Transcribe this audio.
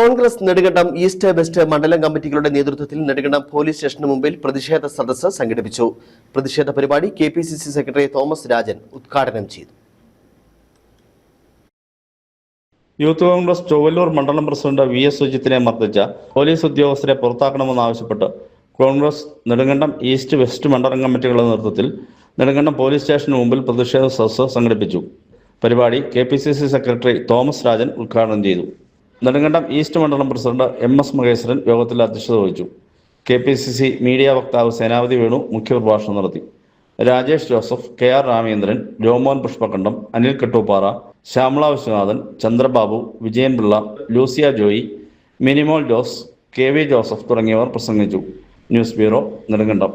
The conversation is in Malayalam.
കോൺഗ്രസ് നെടുകണ്ടം ഈസ്റ്റ് വെസ്റ്റ് മണ്ഡലം കമ്മിറ്റികളുടെ നേതൃത്വത്തിൽ നെടുകണ്ടം പോലീസ് സ്റ്റേഷന് മുമ്പിൽ പ്രതിഷേധ സദസ്സ് സംഘടിപ്പിച്ചു. പ്രതിഷേധ പരിപാടി K P C C secretary Thomas Rajan ഉദ്ഘാടനം ചെയ്തു. യൂത്ത് കോൺഗ്രസ് ചൊവ്വല്ലൂർ മണ്ഡലം പ്രസിഡന്റ് വി എസ് സുജിത്തിനെ മർദ്ദിച്ച പോലീസ് ഉദ്യോഗസ്ഥരെ പുറത്താക്കണമെന്നാവശ്യപ്പെട്ട് കോൺഗ്രസ് നെടുങ്കണ്ടം ഈസ്റ്റ് വെസ്റ്റ് മണ്ഡലം കമ്മിറ്റികളുടെ നേതൃത്വത്തിൽ നെടുങ്കണ്ടം പോലീസ് സ്റ്റേഷന് മുമ്പിൽ പ്രതിഷേധ സദസ്സ് സംഘടിപ്പിച്ചു. പരിപാടി K P C C secretary Thomas Rajan ഉദ്ഘാടനം ചെയ്തു. നെടുങ്കണ്ടം ഈസ്റ്റ് മണ്ഡലം പ്രസിഡന്റ് എം എസ് മഹേശ്വരൻ യോഗത്തിൽ അധ്യക്ഷത വഹിച്ചു. K P C C media വക്താവ് സേനാപതി വേണു മുഖ്യപ്രഭാഷണം നടത്തി. Rajesh Joseph K R Ramendran Romon Pushpakandam Anil Kettuppara Shyamala Viswanathan Chandrababu Vijayan Pillai Lucia Joy Minimol Jose K V Joseph തുടങ്ങിയവർ പ്രസംഗിച്ചു. News bureau Nedumkandam.